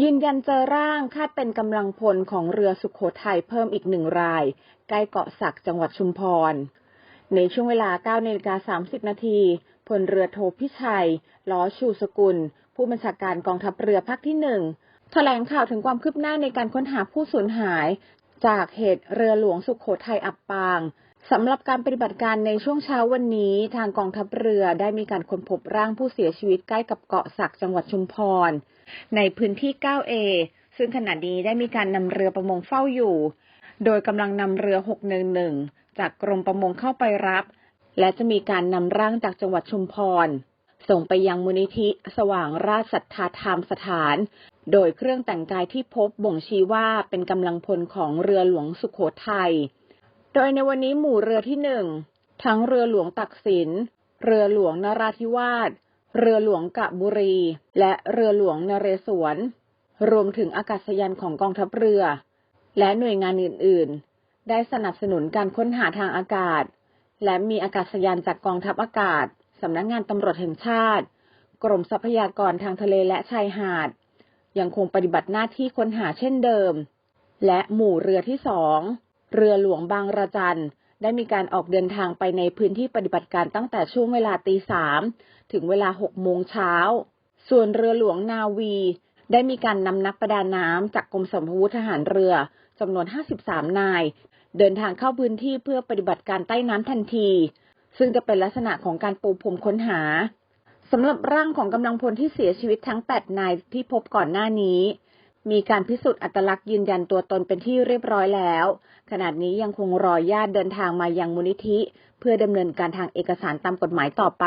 ยืนยันเจอร่างคาดเป็นกำลังพลของเรือสุขโขทัยเพิ่มอีกหนึ่งราย ใกล้เกาะสักจังหวัดชุมพร ในช่วงเวลา9นาฬิกา30 นาทีพลเรือโทพิชัย ล้อชูสกุล ผู้บัญชาการกองทัพเรือภาคที่หนึ่งแถลงข่าวถึงความคืบหน้าในการค้นหาผู้สูญหาย จากเหตุเรือหลวงสุขโขทัยอับปาง สำหรับการปฏิบัติการในช่วงเช้าวันนี้ ทางกองทัพเรือได้มีการค้นพบร่างผู้เสียชีวิตใกล้กับเกาะสักจังหวัดชุมพร ในพื้นที่ 9A ซึ่งขณะนี้ได้มีการนำเรือประมงเฝ้าอยู่ โดยกำลังนำเรือ 611 จากกรมประมงเข้าไปรับ และจะมีการนำร่างจากจังหวัดชุมพร ส่งไปยังมูลนิธิสว่างราชศรัทธาธรรมสถาน โดยเครื่องแต่งกายที่พบบ่งชี้ว่าเป็นกำลังพลของเรือหลวงสุขโขทัย โดยในวันนี้หมู่เรือที่หนึ่งทั้งเรือหลวงตักสิน เรือหลวงนราธิวาส เรือหลวงกะบุรี และเรือหลวงนเรศวร รวมถึงอากาศยานของกองทัพเรือ และหน่วยงานอื่น ๆ ได้สนับสนุนการค้นหาทางอากาศ และมีอากาศยานจากกองทัพอากาศ สำนักงงานตำรวจแห่งชาติ กรมทรัพยากรทางทะเลและชายหาด ยังคงปฏิบัติหน้าที่ค้นหาเช่นเดิม และหมู่เรือที่สอง เรือหลวงบางระจันได้มีการออกเดินทางไปในพื้นที่ปฏิบัติการตั้งแต่ช่วงเวลาตีสามถึงเวลาหกโมงเช้า ส่วนเรือหลวงนาวี ได้มีการนำนักประดาน้ำจากกรมสมภวุธทหารเรือจำนวน 53 นาย เดินทางเข้าพื้นที่เพื่อปฏิบัติการใต้น้ำทันที ซึ่งจะเป็นลักษณะของการปูพรมค้นหาสำหรับร่างของกำลังพลที่เสียชีวิตทั้ง 8 นายที่พบก่อนหน้านี้ มีการพิสูจน์อัตลักษณ์ยืนยันตัวตนเป็นที่เรียบร้อยแล้ว ขณะนี้ยังคงรอญาติเดินทางมายังมูลนิธิ เพื่อดำเนินการทางเอกสารตามกฎหมายต่อไป